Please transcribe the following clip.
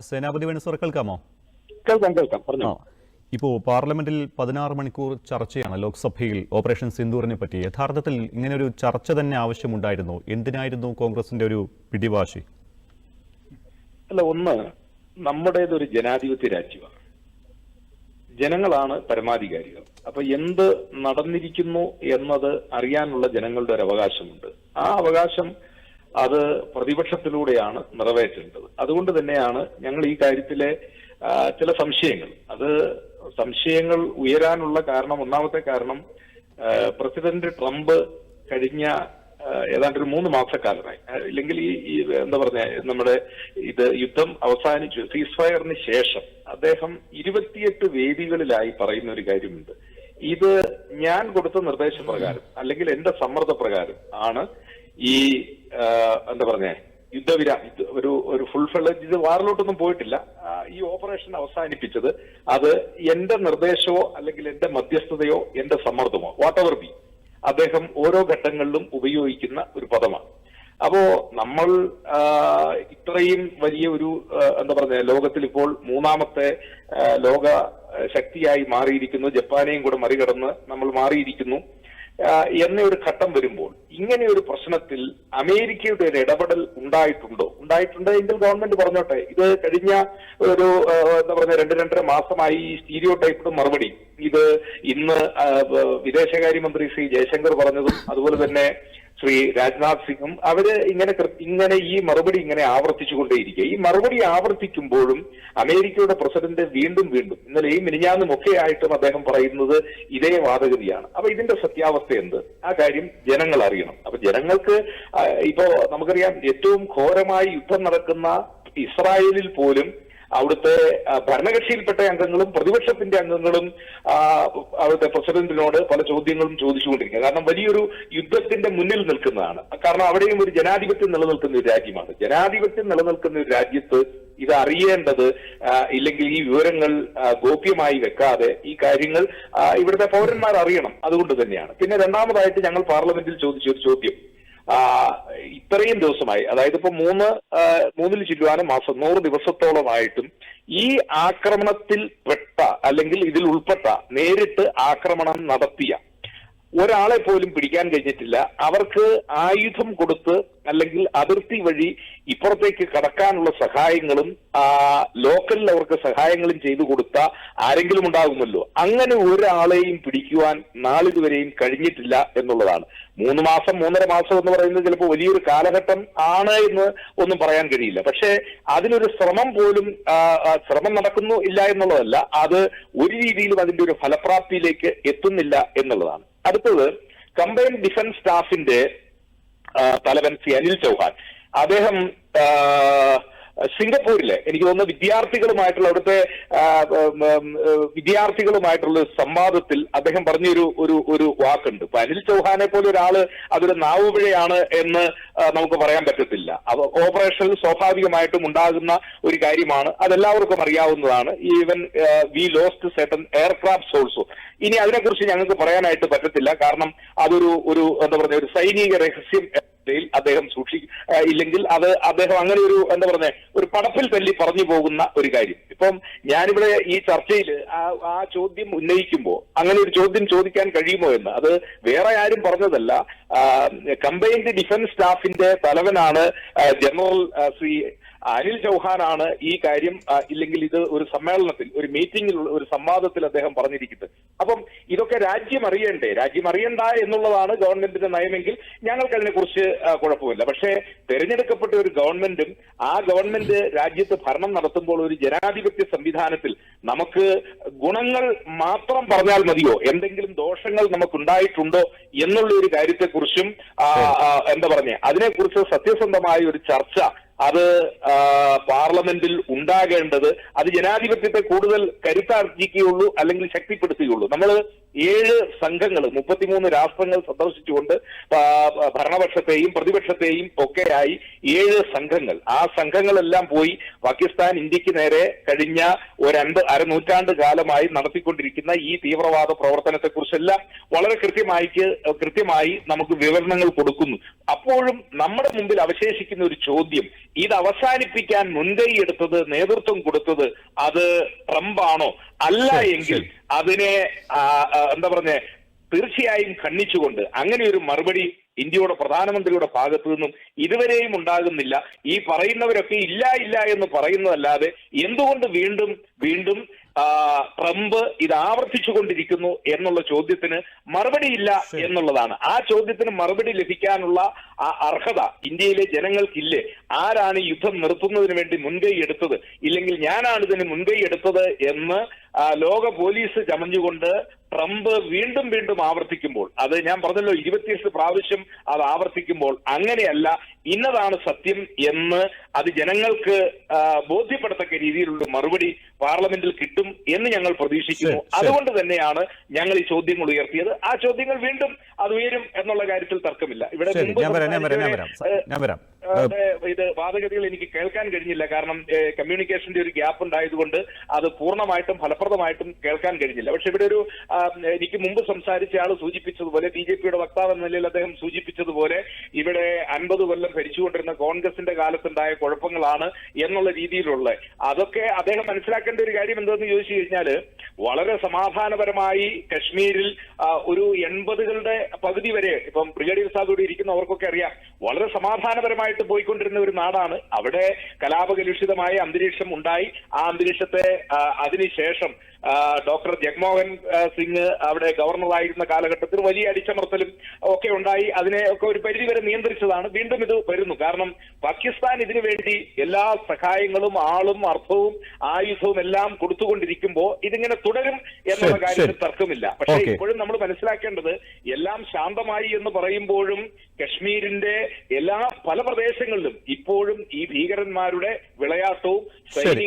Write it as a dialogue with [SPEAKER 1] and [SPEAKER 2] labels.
[SPEAKER 1] സേനാപതി വേണു കേൾക്കാമോ?
[SPEAKER 2] കേൾക്കാം കേൾക്കാം.
[SPEAKER 1] പറഞ്ഞോ.
[SPEAKER 2] പറഞ്ഞു
[SPEAKER 1] ഇപ്പോൾ പാർലമെന്റിൽ പതിനാറ് മണിക്കൂർ ചർച്ചയാണ് ലോക്സഭയിൽ ഓപ്പറേഷൻ സിന്ദൂറിനെ പറ്റി. യഥാർത്ഥത്തിൽ ഇങ്ങനെ ഒരു ചർച്ച തന്നെ ആവശ്യമുണ്ടായിരുന്നു. എന്തിനായിരുന്നു കോൺഗ്രസിന്റെ ഒരു പിടിവാശി?
[SPEAKER 2] അല്ല ഒന്ന് നമ്മുടേതൊരു ജനാധിപത്യ രാജ്യമാണ്. ജനങ്ങളാണ് പരമാധികാരികൾ. അപ്പൊ എന്ത് നടന്നിരിക്കുന്നു എന്നത് അറിയാനുള്ള ജനങ്ങളുടെ ഒരു അവകാശമുണ്ട്. ആ അവകാശം അത് പ്രതിപക്ഷത്തിലൂടെയാണ് നിറവേറ്റേണ്ടത്. അതുകൊണ്ട് തന്നെയാണ് ഞങ്ങൾ ഈ കാര്യത്തിലെ ചില സംശയങ്ങൾ. അത് സംശയങ്ങൾ ഉയരാനുള്ള കാരണം ഒന്നാമത്തെ കാരണം പ്രസിഡന്റ് ട്രംപ് കഴിഞ്ഞ ഏതാണ്ട് ഒരു മൂന്ന് മാസക്കാലമായി. ഇല്ലെങ്കിൽ ഈ എന്താ പറഞ്ഞ നമ്മുടെ ഇത് യുദ്ധം അവസാനിച്ചു സീസ് ഫയറിന് ശേഷം അദ്ദേഹം ഇരുപത്തിയെട്ട് വേദികളിലായി പറയുന്ന ഒരു കാര്യമുണ്ട്. ഇത് ഞാൻ കൊടുത്ത നിർദ്ദേശപ്രകാരം അല്ലെങ്കിൽ എന്റെ സമ്മർദ്ദപ്രകാരം ആണ് ഈ എന്താ പറഞ്ഞേ? യുദ്ധവിരാ ഒരു ഒരു ഫുൾ ഫ്ലഡ് ഇത് വാറിലോട്ടൊന്നും പോയിട്ടില്ല. ഈ ഓപ്പറേഷൻ അവസാനിപ്പിച്ചത് അത് എന്റെ നിർദ്ദേശമോ അല്ലെങ്കിൽ എന്റെ മധ്യസ്ഥതയോ എന്റെ സമ്മർദ്ദമോ വാട്ട് എവർ ബി അദ്ദേഹം ഓരോ ഘട്ടങ്ങളിലും ഉപയോഗിക്കുന്ന ഒരു പദമാണ്. അപ്പോ നമ്മൾ ഇത്രയും വലിയ ഒരു എന്താ പറഞ്ഞ ലോകത്തിൽ ഇപ്പോൾ മൂന്നാമത്തെ ലോക ശക്തിയായി മാറിയിരിക്കുന്നു. ജപ്പാനെയും കൂടെ മറികടന്ന് നമ്മൾ മാറിയിരിക്കുന്നു. എന്ന ഒരു ഘട്ടം വരുമ്പോൾ ഇങ്ങനെ ഒരു പ്രശ്നത്തിൽ അമേരിക്കയുടെ ഒരു ഇടപെടൽ ഉണ്ടായിട്ടുണ്ടോ? ഉണ്ടായിട്ടുണ്ട് എങ്കിൽ ഗവൺമെന്റ് പറഞ്ഞോട്ടെ. ഇത് കഴിഞ്ഞ ഒരു എന്താ പറയുക രണ്ട് രണ്ടര മാസമായി ഈ സ്റ്റീരിയോ ടൈപ്പിന് മറുപടി. ഇത് ഇന്ന് വിദേശകാര്യമന്ത്രി ശ്രീ ജയശങ്കർ പറഞ്ഞതും അതുപോലെ തന്നെ ശ്രീ രാജ്നാഥ് സിംഗും അവർ ഇങ്ങനെ ഇങ്ങനെ ഈ മറുപടി ഇങ്ങനെ ആവർത്തിച്ചുകൊണ്ടേയിരിക്കുക. ഈ മറുപടി ആവർത്തിക്കുമ്പോഴും അമേരിക്കയുടെ പ്രസിഡന്റ് വീണ്ടും വീണ്ടും ഇന്നലെയും മിനിഞ്ഞാന്നും ഒക്കെ ആയിട്ടും അദ്ദേഹം പറയുന്നത് ഇതേ വാദഗതിയാണ്. അപ്പൊ ഇതിന്റെ സത്യാവസ്ഥ എന്ത്? ആ കാര്യം ജനങ്ങൾ അറിയണം. അപ്പൊ ജനങ്ങൾക്ക് ഇപ്പോ നമുക്കറിയാം ഏറ്റവും ഘോരമായി യുദ്ധം നടക്കുന്ന ഇസ്രായേലിൽ പോലും അവിടുത്തെ ഭരണകക്ഷിയിൽപ്പെട്ട അംഗങ്ങളും പ്രതിപക്ഷത്തിന്റെ അംഗങ്ങളും അവിടുത്തെ പ്രസിഡന്റിനോട് പല ചോദ്യങ്ങളും ചോദിച്ചുകൊണ്ടിരിക്കുക. കാരണം വലിയൊരു യുദ്ധത്തിന്റെ മുന്നിൽ നിൽക്കുന്നതാണ്. കാരണം അവിടെയും ഒരു ജനാധിപത്യം നിലനിൽക്കുന്ന ഒരു രാജ്യമാണ്. ജനാധിപത്യം നിലനിൽക്കുന്ന ഒരു രാജ്യത്ത് ഇത് അറിയേണ്ടത് ഇല്ലെങ്കിൽ ഈ വിവരങ്ങൾ ഗോപ്യമായി വെക്കാതെ ഈ കാര്യങ്ങൾ ഇവിടുത്തെ പൗരന്മാർ അറിയണം. അതുകൊണ്ട് തന്നെയാണ്. പിന്നെ രണ്ടാമതായിട്ട് ഞങ്ങൾ പാർലമെന്റിൽ ചോദിച്ച ഒരു ചോദ്യം. ഇത്രയും ദിവസമായി അതായത് ഇപ്പൊ മൂന്ന് മൂന്നിൽ ചില്ലുവാനും മാസം നൂറ് ദിവസത്തോളമായിട്ടും ഈ ആക്രമണത്തിൽ പെട്ട അല്ലെങ്കിൽ ഇതിൽ ഉൾപ്പെട്ട നേരിട്ട് ആക്രമണം നടത്തിയ ഒരാളെ പോലും പിടിക്കാൻ കഴിഞ്ഞിട്ടില്ല. അവർക്ക് ആയുധം കൊടുത്ത് അല്ലെങ്കിൽ അതിർത്തി വഴി ഇപ്പുറത്തേക്ക് കടക്കാനുള്ള സഹായങ്ങളും ലോക്കലിൽ അവർക്ക് സഹായങ്ങളും ചെയ്തു കൊടുത്ത ആരെങ്കിലും ഉണ്ടാകുമല്ലോ. അങ്ങനെ ഒരാളെയും പിടിക്കുവാൻ നാളിതുവരെയും കഴിഞ്ഞിട്ടില്ല എന്നുള്ളതാണ്. മൂന്ന് മാസം മൂന്നര മാസം എന്ന് പറയുന്നത് ചിലപ്പോൾ വലിയൊരു കാലഘട്ടം ആണ് എന്ന് ഒന്നും പറയാൻ കഴിയില്ല. പക്ഷേ അതിനൊരു ശ്രമം പോലും ശ്രമം നടക്കുന്നു ഇല്ല എന്നുള്ളതല്ല. അത് ഒരു രീതിയിലും അതിന്റെ ഒരു ഫലപ്രാപ്തിയിലേക്ക് എത്തുന്നില്ല എന്നുള്ളതാണ്. അടുത്തത് കമ്പൈൻ ഡിഫൻസ് സ്റ്റാഫിന്റെ തലവൻ സി അനിൽ ചൗഹാൻ. അദ്ദേഹം സിംഗപ്പൂരിലെ എനിക്ക് തോന്നുന്നു വിദ്യാർത്ഥികളുമായിട്ടുള്ള അവിടുത്തെ വിദ്യാർത്ഥികളുമായിട്ടുള്ള സംവാദത്തിൽ അദ്ദേഹം പറഞ്ഞൊരു ഒരു ഒരു വാക്കുണ്ട്. ഇപ്പൊ അനിൽ ചൗഹാനെ പോലെ ഒരാൾ അതൊരു നാവുപിഴയാണ് എന്ന് നമുക്ക് പറയാൻ പറ്റത്തില്ല. ഓപ്പറേഷനിൽ സ്വാഭാവികമായിട്ടും ഉണ്ടാകുന്ന ഒരു കാര്യമാണ്. അതെല്ലാവർക്കും അറിയാവുന്നതാണ്. Even we lost certain aircraft also ഇനി അതിനെക്കുറിച്ച് ഞങ്ങൾക്ക് പറയാനായിട്ട് പറ്റത്തില്ല. കാരണം അതൊരു ഒരു എന്താ പറയുക ഒരു സൈനിക രഹസ്യം നിലയിൽ അദ്ദേഹം സൂക്ഷി ഇല്ലെങ്കിൽ അത് അദ്ദേഹം അങ്ങനെ ഒരു എന്താ പറയുക ഒരു പടപ്പിൽ തല്ലി പറഞ്ഞു പോകുന്ന ഒരു കാര്യം. ഇപ്പം ഞാനിവിടെ ഈ ചർച്ചയിൽ ആ ചോദ്യം ഉന്നയിക്കുമ്പോൾ അങ്ങനെ ഒരു ചോദ്യം ചോദിക്കാൻ കഴിയുമോ എന്ന് അത് വേറെ ആരും പറഞ്ഞതല്ല. കമ്പൈൻഡ് ഡിഫൻസ് സ്റ്റാഫിന്റെ തലവനാണ് ജനറൽ ശ്രീ അനിൽ ചൗഹാനാണ് ഈ കാര്യം ഇല്ലെങ്കിൽ ഇത് ഒരു സമ്മേളനത്തിൽ ഒരു മീറ്റിംഗിൽ ഒരു സംവാദത്തിൽ അദ്ദേഹം പറഞ്ഞിരിക്കുന്നത്. അപ്പം ഇതൊക്കെ രാജ്യം അറിയണ്ടേ? രാജ്യം അറിയണ്ട എന്നുള്ളതാണ് ഗവൺമെന്റിന്റെ നയമെങ്കിൽ ഞങ്ങൾക്ക് അതിനെക്കുറിച്ച് കുഴപ്പമില്ല. പക്ഷേ തെരഞ്ഞെടുക്കപ്പെട്ട ഒരു ഗവൺമെന്റും ആ ഗവൺമെന്റ് രാജ്യത്ത് ഭരണം നടത്തുമ്പോൾ ഒരു ജനാധിപത്യ സംവിധാനത്തിൽ നമുക്ക് ഗുണങ്ങൾ മാത്രം പറഞ്ഞാൽ മതിയോ? എന്തെങ്കിലും ദോഷങ്ങൾ നമുക്കുണ്ടായിട്ടുണ്ടോ എന്നുള്ള ഒരു കാര്യത്തെക്കുറിച്ചും എന്താ പറഞ്ഞേ? അതിനെക്കുറിച്ച് സത്യസന്ധമായ ഒരു ചർച്ച അത് പാർലമെന്റിൽ ഉണ്ടാകേണ്ടത് അത് ജനാധിപത്യത്തെ കൂടുതൽ കരുത്താർജിക്കുകയുള്ളൂ അല്ലെങ്കിൽ ശക്തിപ്പെടുത്തുകയുള്ളൂ. നമ്മൾ ഏഴ് സംഘങ്ങൾ മുപ്പത്തിമൂന്ന് രാഷ്ട്രങ്ങൾ സന്ദർശിച്ചുകൊണ്ട് ഭരണപക്ഷത്തെയും പ്രതിപക്ഷത്തെയും ഒക്കെയായി ഏഴ് സംഘങ്ങൾ. ആ സംഘങ്ങളെല്ലാം പോയി പാകിസ്ഥാൻ ഇന്ത്യയ്ക്ക് നേരെ കഴിഞ്ഞ ഒരു രണ്ട് അരനൂറ്റാണ്ട് കാലമായി നടത്തിക്കൊണ്ടിരിക്കുന്ന ഈ തീവ്രവാദ പ്രവർത്തനത്തെക്കുറിച്ചെല്ലാം വളരെ കൃത്യമായി കൃത്യമായി നമുക്ക് വിവരണങ്ങൾ കൊടുക്കുന്നു. അപ്പോഴും നമ്മുടെ മുമ്പിൽ അവശേഷിക്കുന്ന ഒരു ചോദ്യം ഇത് അവസാനിപ്പിക്കാൻ മുൻകൈ എടുത്തത് നേതൃത്വം കൊടുത്തത് അത് ട്രംപാണോ? അല്ല എങ്കിൽ. അതിനെ എന്താ പറഞ്ഞേ തീർച്ചയായും ഖണ്ഡിച്ചുകൊണ്ട് അങ്ങനെ ഒരു മറുപടി ഇന്ത്യയുടെ പ്രധാനമന്ത്രിയുടെ ഭാഗത്തു നിന്നും ഇതുവരെയും ഉണ്ടാകുന്നില്ല. ഈ പറയുന്നവരൊക്കെ ഇല്ല ഇല്ല എന്ന് പറയുന്നതല്ലാതെ എന്തുകൊണ്ട് വീണ്ടും വീണ്ടും ട്രംപ് ഇത് ആവർത്തിച്ചുകൊണ്ടിരിക്കുന്നു എന്നുള്ള ചോദ്യത്തിന് മറുപടിയില്ല
[SPEAKER 1] ഇല്ല
[SPEAKER 2] എന്നുള്ളതാണ്. ആ ചോദ്യത്തിന് മറുപടി ലഭിക്കാനുള്ള ആ അർഹത ഇന്ത്യയിലെ ജനങ്ങൾക്കില്ലേ? ആരാണ് യുദ്ധം നിർത്തുന്നതിന് വേണ്ടി മുൻകൈ എടുത്തത്? ഇല്ലെങ്കിൽ ഞാനാണ് ഇതിന് മുൻകൈ എടുത്തത് എന്ന് ലോക പോലീസ് ചമഞ്ഞുകൊണ്ട് ട്രംപ് വീണ്ടും വീണ്ടും ആവർത്തിക്കുമ്പോൾ അത് ഞാൻ പറഞ്ഞല്ലോ ഇരുപത്തിയെട്ട് പ്രാവശ്യം അത് ആവർത്തിക്കുമ്പോൾ അങ്ങനെയല്ല ഇന്നതാണ് സത്യം എന്ന് അത് ജനങ്ങൾക്ക് ബോധ്യപ്പെടത്തക്ക രീതിയിലുള്ള മറുപടി പാർലമെന്റിൽ കിട്ടും എന്ന് ഞങ്ങൾ പ്രതീക്ഷിക്കുന്നു. അതുകൊണ്ട് തന്നെയാണ് ഞങ്ങൾ ഈ ചോദ്യങ്ങൾ ഉയർത്തിയത്. ആ ചോദ്യങ്ങൾ വീണ്ടും അത് ഉയരും എന്നുള്ള കാര്യത്തിൽ തർക്കമില്ല. ഇവിടെ ഇത് വാദഗതികൾ എനിക്ക് കേൾക്കാൻ കഴിഞ്ഞില്ല. കാരണം കമ്മ്യൂണിക്കേഷന്റെ ഒരു ഗ്യാപ്പ് ഉണ്ടായതുകൊണ്ട് അത് പൂർണമായിട്ടും ഫലപ്രദമായിട്ടും കേൾക്കാൻ കഴിഞ്ഞില്ല. പക്ഷെ ഇവിടെ ഒരു എനിക്ക് മുമ്പ് സംസാരിച്ച ആൾ സൂചിപ്പിച്ചതുപോലെ ബി ജെ പിയുടെ വക്താവ് എന്ന നിലയിൽ അദ്ദേഹം സൂചിപ്പിച്ചതുപോലെ ഇവിടെ അൻപത് കൊല്ലം ഭരിച്ചുകൊണ്ടിരുന്ന കോൺഗ്രസിന്റെ കാലത്തുണ്ടായ കുഴപ്പങ്ങളാണ് എന്നുള്ള രീതിയിലുള്ള. അതൊക്കെ അദ്ദേഹം മനസ്സിലാക്കേണ്ട ഒരു കാര്യം എന്തെന്ന് ചോദിച്ചു കഴിഞ്ഞാൽ വളരെ സമാധാനപരമായി കശ്മീരിൽ ഒരു എൺപതുകളുടെ പകുതി വരെ ഇപ്പം ബ്രിഗേഡിയർ സാദ് ഇരിക്കുന്ന അവർക്കൊക്കെ അറിയാം. വളരെ സമാധാനപരമായിട്ട് പോയിക്കൊണ്ടിരുന്ന ഒരു നാടാണ്. അവിടെ കലാപകലുഷിതമായ അന്തരീക്ഷം ഉണ്ടായി. ആ അന്തരീക്ഷത്തെ അതിനുശേഷം ഡോക്ടർ ജഗ്മോഹൻ സിംഗ് അവിടെ ഗവർണറായിരുന്ന കാലഘട്ടത്തിൽ വലിയ അടിച്ചമർത്തലും ഒക്കെ ഉണ്ടായി. അതിനെ ഒക്കെ ഒരു പരിധിവരെ നിയന്ത്രിച്ചതാണ്. വീണ്ടും ഇത് വരുന്നു. കാരണം പാകിസ്ഥാൻ ഇതിനു വേണ്ടി എല്ലാ സഹായങ്ങളും ആളും അർത്ഥവും ആയുധവും എല്ലാം കൊടുത്തുകൊണ്ടിരിക്കുമ്പോൾ ഇതിങ്ങനെ തുടരും എന്നുള്ള കാര്യത്തിൽ തർക്കമില്ല. പക്ഷേ ഇപ്പോഴും നമ്മൾ മനസ്സിലാക്കേണ്ടത് എല്ലാം ശാന്തമായി എന്ന് പറയുമ്പോഴും കശ്മീരിന്റെ എല്ലാ പല പ്രദേശങ്ങളിലും ഇപ്പോഴും ഈ ഭീകരന്മാരുടെ വിളയാട്ടവും
[SPEAKER 1] ശരി